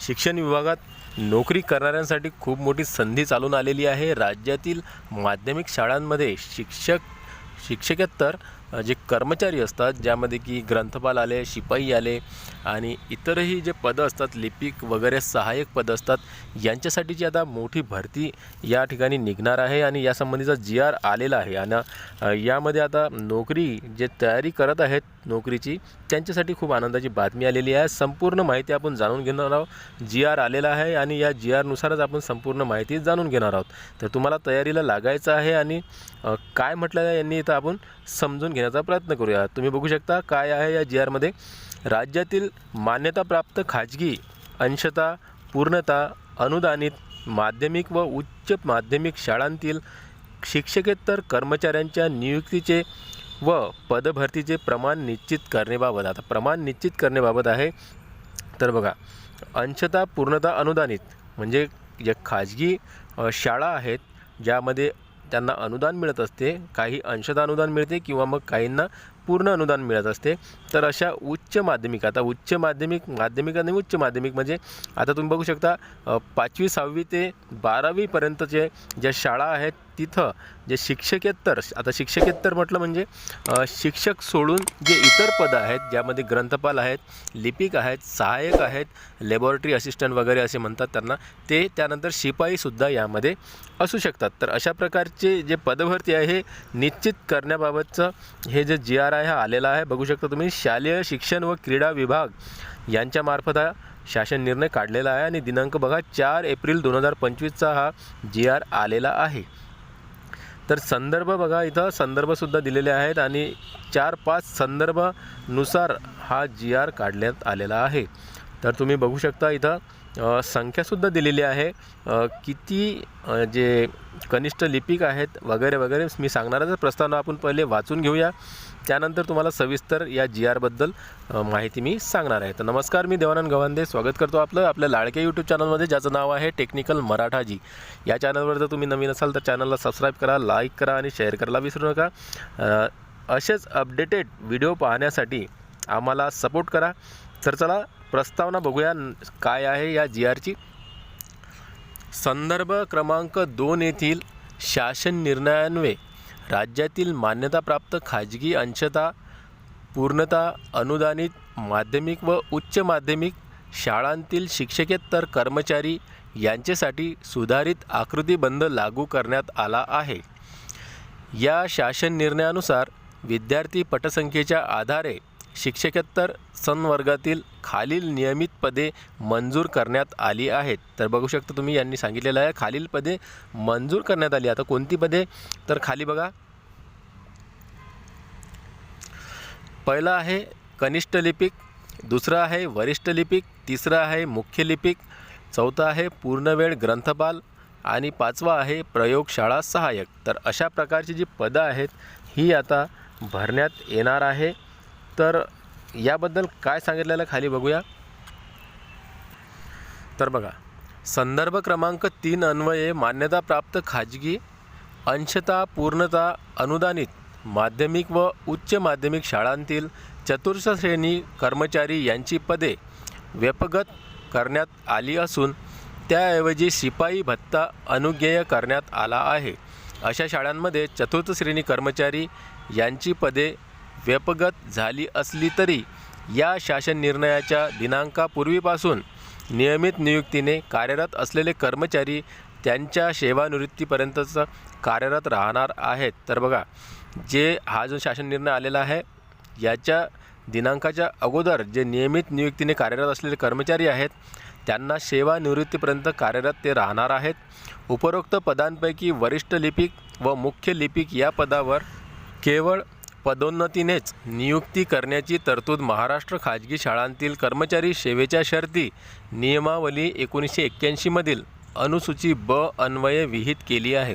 शिक्षण विभागात नोकरी करणाऱ्यांसाठी खूप मोठी संधी चालून आलेली आहे. राज्यातील माध्यमिक शाळांमध्ये शिक्षक शिक्षकेत्तर जे कर्मचारी असतात ज्यामध्ये की ग्रंथपाल आले शिपाई आले आणि इतरही जे पदं असतात लिपिक वगैरे सहाय्यक पदं असतात यांच्यासाठीची आता मोठी भरती या ठिकाणी निघणार आहे आणि यासंबंधीचा जी आर आलेला आहे. आणि यामध्ये आता नोकरी जे तयारी करत आहेत नोकरीची त्यांच्यासाठी खूप आनंदाची बातमी आलेली आहे. संपूर्ण माहिती आपण जाणून घेणार आहोत. जी आर आलेला आहे आणि या जी आरनुसारच आपण संपूर्ण माहिती जाणून घेणार आहोत. तर तुम्हाला तयारीला लागायचं आहे आणि काय म्हटलं यांनी इथं आपण समजून घेण्याचा प्रयत्न करूया. तुम्ही बघू शकता काय आहे या जी आरमध्ये राज्यातील मान्यताप्राप्त खाजगी अंशता पूर्णता अनुदानित माध्यमिक व उच्च माध्यमिक शाळांतील शिक्षकेतर कर्मचाऱ्यांच्या नियुक्तीचे व पदभरतीचे प्रमाण निश्चित करण्याबाबत. आता प्रमाण निश्चित करण्याबाबत आहे. तर बघा अंशता पूर्णता अनुदानित म्हणजे ज्या खाजगी शाळा आहेत ज्यामध्ये त्यांना अनुदान मिळत असते काही अंशदानुदान अनुदान मिळते किंवा मग काहींना पूर्ण अनुदान मिळत असते. तर अशा उच्च माध्यमिक आता उच्च माध्यमिक माध्यमिक आणि उच्च माध्यमिक म्हणजे आता तुम्ही बघू शकता पाचवी सहावी ते बारावीपर्यंतचे ज्या शाळा आहेत तिथं जे शिक्षकेत्तर आता शिक्षकेत्तर म्हटलं म्हणजे शिक्षक सोडून जे इतर पदं आहेत ज्यामध्ये ग्रंथपाल आहेत लिपिक आहेत सहाय्यक आहेत लॅबॉरेटरी असिस्टंट वगैरे असे म्हणतात त्यांना ते त्यानंतर शिपाईसुद्धा यामध्ये असू शकतात. तर अशा प्रकारचे जे पदभरती आहे हे निश्चित करण्याबाबतचं हे जे जी आर आय हा आलेला आहे बघू शकता तुम्ही शालेय शिक्षण व क्रीडा विभाग यांच्यामार्फत हा शासन निर्णय काढलेला आहे आणि दिनांक बघा चार एप्रिल दोन हजार पंचवीसचा हा जी आर आलेला आहे. तर संदर्भ बघा इथं संदर्भसुद्धा दिलेले आहेत आणि चार पाच संदर्भानुसार हा जी आर काढण्यात आलेला आहे. तर तुम्ही बघू शकता इथं संख्यासुद्धा दिलेली आहे. किती जे कनिष्ठ लिपिक आहेत वगैरे वगैरे मी सांगणारच प्रस्तावना आपण पहिले वाचून घेऊया. त्यानंतर तुम्हाला सविस्तर या जी आरबद्दल माहिती मी सांगणार आहे. तर नमस्कार मी देवानंद गवांदे. स्वागत करतो आपलं आपल्या लाडके यूट्यूब चॅनलमध्ये ज्याचं नाव आहे टेक्निकल मराठाजी या चॅनलवर जर तुम्ही नवीन असाल तर चॅनलला सबस्क्राईब करा लाईक करा आणि शेअर करायला विसरू नका. असेच अपडेटेड व्हिडिओ पाहण्यासाठी आम्हाला सपोर्ट करा. तर चला प्रस्तावना बघूया काय आहे या जी आरची. संदर्भ क्रमांक दोन येथील शासन निर्णयान्वये राज्यातील मान्यताप्राप्त खाजगी अंशता पूर्णता अनुदानित माध्यमिक व उच्च माध्यमिक शाळांतील शिक्षकेतर कर्मचारी यांच्यासाठी सुधारित आकृतीबंध लागू करण्यात आला आहे. या शासन निर्णयानुसार विद्यार्थी पटसंख्येच्या आधारे शिक्षकेतर संवर्गातील खालील नियमित पदे मंजूर करण्यात आली आहेत. तर बघू शकता तुम्ही यांनी सांगितलेलं आहे खालील पदे मंजूर करण्यात आली. आता कोणती पदे? तर खाली बघा. पहिलं आहे कनिष्ठ लिपिक दुसरं आहे वरिष्ठ लिपिक तिसरं आहे मुख्य लिपिक चौथं आहे पूर्णवेळ ग्रंथपाल आणि पाचवा आहे प्रयोगशाळा सहाय्यक. तर अशा प्रकारची जी पदं आहेत ही आता भरण्यात येणार आहे. तर याबद्दल काय सांगितलेलं खाली बघूया. तर बघा संदर्भ क्रमांक तीन अन्वये मान्यताप्राप्त खाजगी अंशता पूर्णता अनुदानित माध्यमिक व उच्च माध्यमिक शाळांतील चतुर्थ श्रेणी कर्मचारी यांची पदे व्यपगत करण्यात आली असून त्याऐवजी शिपाई भत्ता अनुज्ञेय करण्यात आला आहे. अशा शाळांमध्ये चतुर्थ श्रेणी कर्मचारी यांची पदे व्यपगत झाली असली तरी या शासन निर्णयाच्या दिनांकापूर्वीपासून नियमित नियुक्तीने कार्यरत असलेले कर्मचारी त्यांच्या सेवानिवृत्तीपर्यंतच कार्यरत राहणार आहेत. तर बघा जे हा जो शासन निर्णय आलेला आहे याच्या दिनांकाच्या अगोदर जे नियमित नियुक्तीने कार्यरत असलेले कर्मचारी आहेत त्यांना सेवानिवृत्तीपर्यंत कार्यरत ते राहणार आहेत. उपरोक्त पदांपैकी वरिष्ठ लिपिक व मुख्य लिपिक या पदावर केवळ पदोन्नतीनेच नियुक्ती करण्याची तरतूद महाराष्ट्र खाजगी शाळांतील कर्मचारी सेवेच्या शर्ती नियमावली एकोणीसशे एक्क्याऐंशीमधील अनुसूची ब अन्वये विहित केली आहे.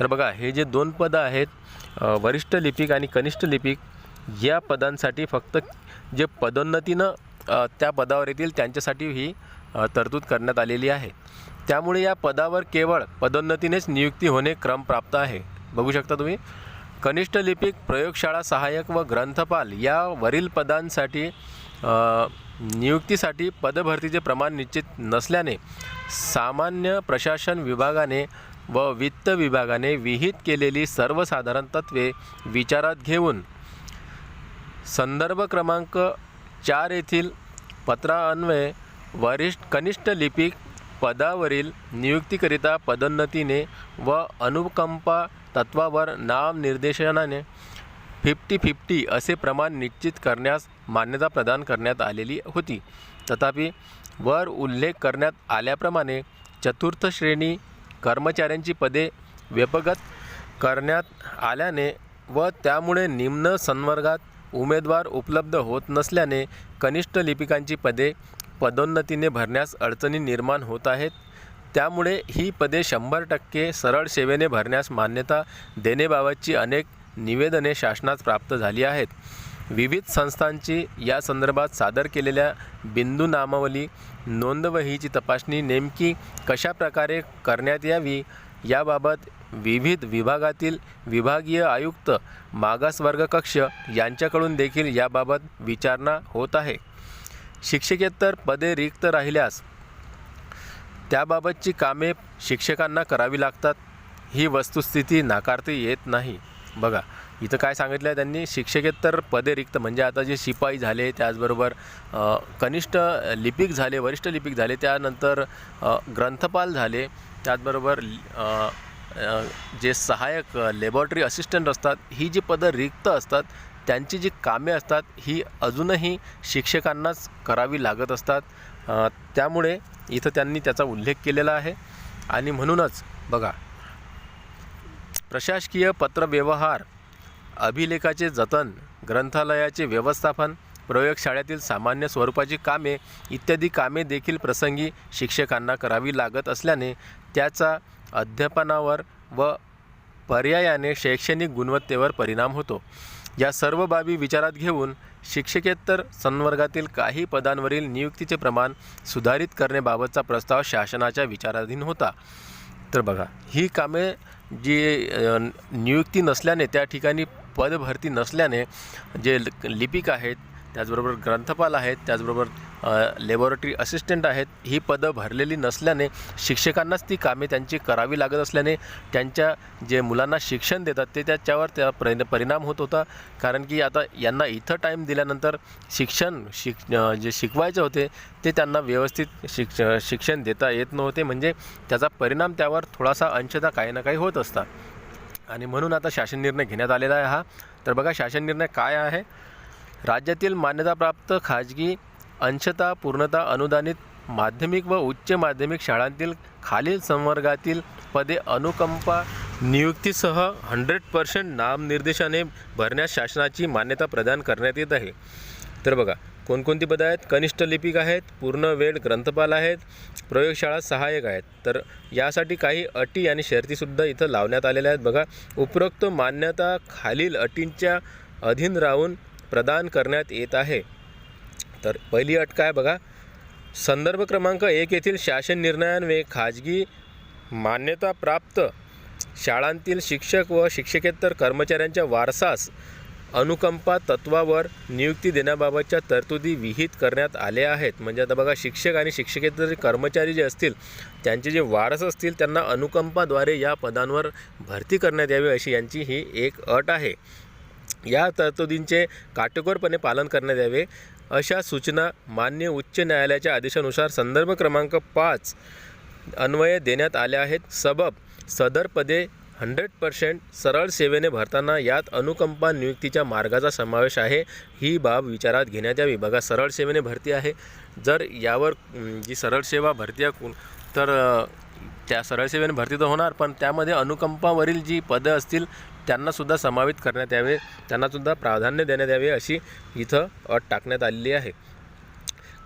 तर बघा हे जे दोन पदं आहेत वरिष्ठ लिपिक आणि कनिष्ठ लिपिक या पदांसाठी फक्त जे पदोन्नतीनं त्या पदावर येतील त्यांच्यासाठी ही तरतूद करण्यात आलेली आहे. त्यामुळे या पदावर केवळ पदोन्नतीनेच नियुक्ती होणे क्रम प्राप्त आहे. बघू शकता तुम्ही? कनिष्ठ लिपिक प्रयोगशाळा सहाय्यक व ग्रंथपाल या वरील पदांसाठी नियुक्तीसाठी पदभरतीचे प्रमाण निश्चित नसल्याने सामान्य प्रशासन विभागाने व वित्त विभागाने विहित केलेली सर्वसाधारण तत्त्वे विचारात घेऊन संदर्भ क्रमांक चार येथील पत्रान्वये वरिष्ठ कनिष्ठ लिपिक पदावरील नियुक्तीकरिता पदोन्नतीने व अनुकंपा तत्वावर नामनिर्देशनाने फिफ्टी फिफ्टी असे प्रमाण निश्चित करण्यास मान्यता प्रदान करण्यात आलेली होती. तथापि वर उल्लेख करण्यात आल्याप्रमाणे चतुर्थ श्रेणी कर्मचाऱ्यांची पदे व्यपगत करण्यात आल्याने व त्यामुळे निम्न संवर्गात उमेदवार उपलब्ध होत नसल्याने कनिष्ठ लिपिकांची पदे पदोन्नतीने भरण्यास अडचणी निर्माण होत आहेत. त्यामुळे ही पदे शंभर टक्के सरळ सेवेने भरण्यास मान्यता देण्याबाबतची अनेक निवेदने शासनास प्राप्त झाली आहेत. विविध संस्थांची या संदर्भात सादर केलेल्या बिंदू नामावली नोंदवहीची तपासणी नेमकी कशा प्रकारे करण्यात यावी याबाबत विविध विभागातील विभागीय आयुक्त मागासवर्ग कक्ष यांच्याकडून देखील याबाबत विचारणा होत आहे. शिक्षकेतर पदे रिक्त राहिल्यास त्याबाबतची कामे शिक्षकांना करावी लागतात. ही वस्तुस्थिती नाकारता येत नाही. बघा इथं काय सांगितलं आहे त्यांनी शिक्षकेतर पदे रिक्त म्हणजे आता जे शिपाई झाले त्याचबरोबर कनिष्ठ लिपिक झाले वरिष्ठ लिपिक झाले त्यानंतर ग्रंथपाल झाले त्याचबरोबर जे सहाय्यक लॅबॉरेटरी असिस्टंट असतात ही जी पदं रिक्त असतात त्यांची जी कामे असतात ही अजूनही शिक्षकांनाच करावी लागत असतात. त्यामुळे इथं त्यांनी त्याचा उल्लेख केलेला आहे. आणि म्हणूनच बघा प्रशासकीय पत्रव्यवहार अभिलेखाचे जतन ग्रंथालयाचे व्यवस्थापन प्रयोगशाळेतील सामान्य स्वरूपाची कामे इत्यादी कामे देखील प्रसंगी शिक्षकांना करावी लागत असल्याने त्याचा अध्यापनावर व पर्यायाने शैक्षणिक गुणवत्तेवर परिणाम होतो. या सर्व बाबी विचारात घेऊन शिक्षकेतर संवर्गातील काही पदांवरील नियुक्तीचे प्रमाण सुधारित करण्याबाबतचा प्रस्ताव शासनाच्या विचाराधीन होता. तर बघा ही कामे जी नियुक्ती नसल्याने त्या ठिकाणी पदभरती नसल्याने जे लिपिक आहेत त्याचबरोबर ग्रंथपाल आहेत त्याचबरोबर लेबॉरेटरी असिस्टंट आहेत. ही पदं भरलेली नसल्याने शिक्षकांनाच ती कामे त्यांची करावी लागत असल्याने त्यांच्या जे मुलांना शिक्षण देतात ते त्याच्यावर त्या परि परिणाम होत होता. कारण की आता यांना इथं टाईम दिल्यानंतर शिक्षण शिक जे शिकवायचे होते ते त्यांना व्यवस्थित शिक्ष शिक्षण देता येत नव्हते. म्हणजे त्याचा परिणाम त्यावर थोडासा अंशतः काही ना काही होत असता. आणि म्हणून आता शासन निर्णय घेण्यात आलेला आहे हा. तर बघा शासन निर्णय काय आहे? राज्यातील मान्यताप्राप्त खाजगी अंशता पूर्णता अनुदानित माध्यमिक व उच्च माध्यमिक शाळांतील खालील संवर्गातील पदे अनुकंपा नियुक्तीसह हंड्रेड पर्सेंट नामनिर्देशाने भरण्यास शासनाची मान्यता प्रदान करण्यात येत आहे. तर बघा कोणकोणती पदं आहेत? कनिष्ठ लिपिक आहेत पूर्ण वेळ ग्रंथपाल आहेत प्रयोगशाळा सहाय्यक आहेत. तर यासाठी काही अटी आणि शर्तीसुद्धा इथं लावण्यात आलेल्या आहेत. बघा उपरोक्त मान्यता खालील अटींच्या अधीन राहून प्रदान करण्यात येत आहे. तर पहिली अट काय बघा? संदर्भ क्रमांक एक येथील शासन निर्णयान्वये खाजगी मान्यताप्राप्त शाळांतील शिक्षक व शिक्षकेतर कर्मचाऱ्यांच्या वारसास अनुकंपा तत्वावर नियुक्ती देण्याबाबतच्या तरतुदी विहित करण्यात आल्या आहेत. म्हणजे आता बघा शिक्षक आणि शिक्षकेतर कर्मचारी जे असतील त्यांचे जे वारस असतील त्यांना अनुकंपाद्वारे या पदांवर भरती करण्यात यावी अशी यांची ही एक अट आहे. या तरतुदींचे काटेकोरपणे पालन करण्यात यावे अशा सूचना मान्य उच्च न्यायालयाच्या आदेशानुसार संदर्भ क्रमांक पाच अन्वये देण्यात आल्या आहेत. सबब सदर पदे हंड्रेड पर्सेंट सरळ सेवेने भरताना यात अनुकंपा नियुक्तीच्या मार्गाचा समावेश आहे. ही बाब विचारात घेण्यात यावी. बघा सरळ सेवेने भरती आहे. जर यावर जी सरळ सेवा भरती आहे कोण- तर त्या सरळ सेवेने भरती तर होणार पण त्यामध्ये अनुकंपावरील जी पदं असतील त्यांनासुद्धा समावित करण्यात यावे त्यांनासुद्धा प्राधान्य देण्यात यावे अशी इथं अट टाकण्यात आलेली आहे.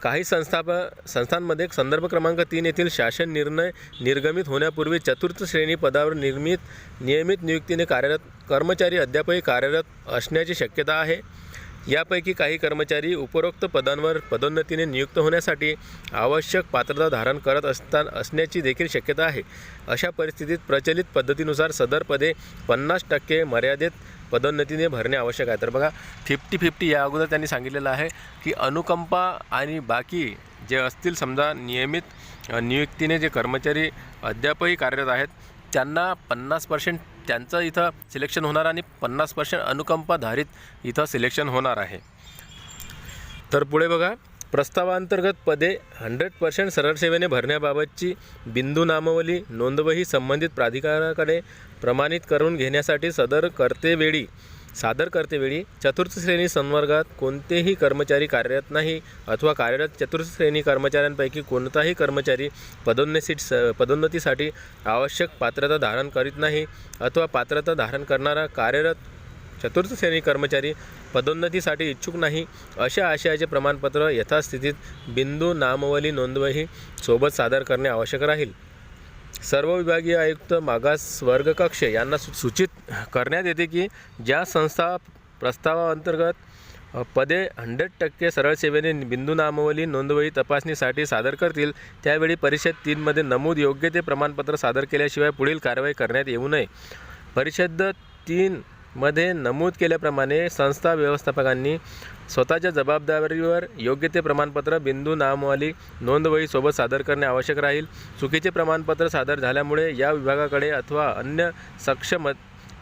काही संस्थाप संस्थांमध्ये संदर्भ क्रमांक तीन येथील शासन निर्णय निर्गमित होण्यापूर्वी चतुर्थ श्रेणी पदावर निर्मित नियमित नियुक्तीने कार्यरत कर्मचारी अद्यापही कार्यरत असण्याची शक्यता आहे. यापैकी काही कर्मचारी उपरोक्त पदांवर पदोन्नतीने नियुक्त होण्यासाठी आवश्यक पात्रता धारण करत असता असण्याची देखील शक्यता आहे. अशा परिस्थितीत प्रचलित पद्धतीनुसार सदर पदे पन्नास टक्के मर्यादेत पदोन्नतीने भरणे आवश्यक आहे. तर बघा फिफ्टी फिफ्टी या अगोदर त्यांनी सांगितलेलं आहे की अनुकंपा आणि बाकी जे असतील समजा नियमित नियुक्तीने जे कर्मचारी अद्यापही कार्यरत आहेत त्यांना पन्नास पर्सेंट त्यांचं इथं सिलेक्शन होणार आणि पन्नास पर्सेंट अनुकंपाधारित इथं सिलेक्शन होणार आहे. तर पुढे बघा प्रस्तावांतर्गत पदे हंड्रेड पर्सेंट सरळ सेवेने भरण्याबाबतची बिंदू नामवली नोंदवही संबंधित प्राधिकाराकडे प्रमाणित करून घेण्यासाठी सदर करतेवेळी सादर करतेवेळी चतुर्थ श्रेणी संवर्गात कोणतेही कर्मचारी कार्यरत नाही अथवा कार्यरत चतुर्थ श्रेणी कर्मचाऱ्यांपैकी कोणताही कर्मचारी पदोन्नती स पदोन्नतीसाठी आवश्यक पात्रता धारण करीत नाही अथवा पात्रता धारण करणारा कार्यरत चतुर्थ श्रेणी कर्मचारी पदोन्नतीसाठी इच्छुक नाही अशा आशयाचे प्रमाणपत्र यथास्थितीत बिंदू नामवली नोंदवही सोबत सादर करणे आवश्यक राहील. सर्व विभागीय आयुक्त मागास वर्ग कक्ष यांना सूचित करण्यात येते की ज्या संस्था प्रस्तावाअंतर्गत पदे हंड्रेड टक्के सरळ सेवेने बिंदू नामावली नोंदवही तपासणीसाठी सादर करतील त्यावेळी परिषद तीनमध्ये नमूद योग्य ते प्रमाणपत्र सादर केल्याशिवाय पुढील कारवाई करण्यात येऊ नये. परिषद तीन मध्ये नमूद केल्याप्रमाणे संस्था व्यवस्थापकांनी स्वतःच्या जबाबदारीवर योग्य ते प्रमाणपत्र बिंदू नामवाली नोंदवहीसोबत सादर करणे आवश्यक राहील. चुकीचे प्रमाणपत्र सादर झाल्यामुळे या विभागाकडे अथवा अन्य सक्षम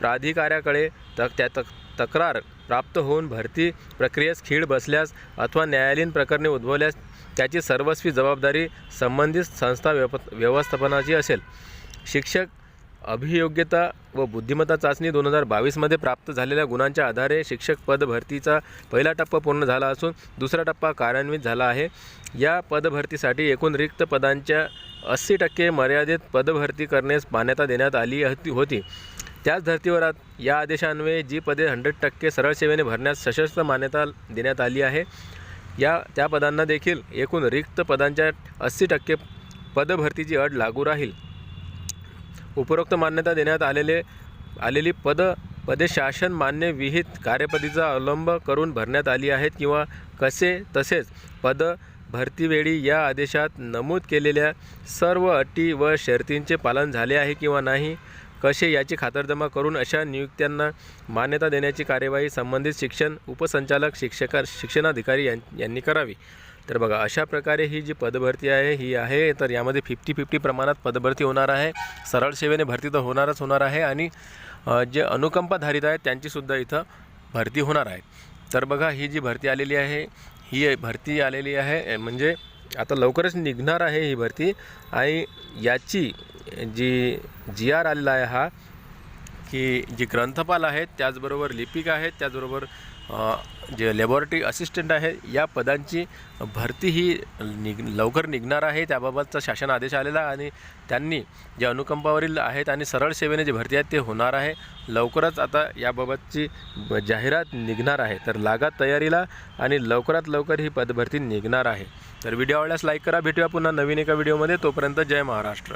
प्राधिकाऱ्याकडे तक त्या तक तक्रार प्राप्त होऊन भरती प्रक्रियेस खीळ बसल्यास अथवा न्यायालयीन प्रकरणे उद्भवल्यास त्याची सर्वस्वी जबाबदारी संबंधित संस्था व्यप व्यवस्थापनाची असेल. शिक्षक अभियोग्यता व बुद्धिमत्ता चाचणी दोन हजार बावीसमध्ये प्राप्त झालेल्या गुणांच्या आधारे शिक्षक पद भरतीचा पहिला टप्पा पूर्ण झाला असून दुसरा टप्पा कार्यान्वित झाला आहे. या पदभरतीसाठी एकूण रिक्त पदांच्या अस्सी टक्के मर्यादित पदभरती करण्यास मान्यता देण्यात आली होती त्याच धर्तीवर या आदेशान्वये जी पदे हंड्रेड टक्के सरळ सेवेने भरण्यास सशस्त्र मान्यता देण्यात आली आहे. या त्या पदांना देखील एकूण रिक्त पदांच्या अस्सी टक्के पदभरतीची अट लागू राहील. उपरोक्त मान्यता देण्यात आलेले आलेली पद पदे शासन मान्य विहित कार्यपद्धतीचा अवलंब करून भरण्यात आली आहेत किंवा कसे तसेच पद भरतीवेळी या आदेशात नमूद केलेल्या सर्व अटी व शर्तींचे पालन झाले आहे किंवा नाही कसे याची खातरजमा करून अशा नियुक्त्यांना मान्यता देण्याची कार्यवाही संबंधित शिक्षण उपसंचालक शिक्षक शिक्षणाधिकारी यां यांनी करावी. तर बघा अशा प्रकारे ही जी पदभरती आहे ही आहे. तर यामध्ये फिफ्टी फिफ्टी प्रमाणात पदभरती होणार आहे. सरळ सेवेने भरती तर होणारच होणार आहे आणि जे अनुकंपाधारित आहेत त्यांचीसुद्धा इथं भरती होणार आहे. तर बघा ही जी भरती आलेली आहे ही भरती आलेली आहे म्हणजे आता लवकरच निघणार आहे ही भरती. आणि याची जी जी आर आलेला आहे हा की जे ग्रंथपाल आहेत त्याचबरोबर लिपिक आहेत त्याचबरोबर जे लॅबॉरेटरी असिस्टंट आहे या पदांची भरती ही निघ लवकर निघणार आहे. त्याबाबतचा शासन आदेश आलेला आणि त्यांनी जे अनुकंपावरील आहेत आणि सरळ सेवेने जे भरती आहेत ते होणार आहे. लवकरच आता याबाबतची ब- जाहिरात निघणार आहे. तर लागा तयारीला आणि लवकरात लवकर ही पदभरती निघणार आहे. तर व्हिडिओ आवडल्यास लाईक करा. भेटूया पुन्हा नवीन एका व्हिडिओमध्ये तोपर्यंत जय महाराष्ट्र.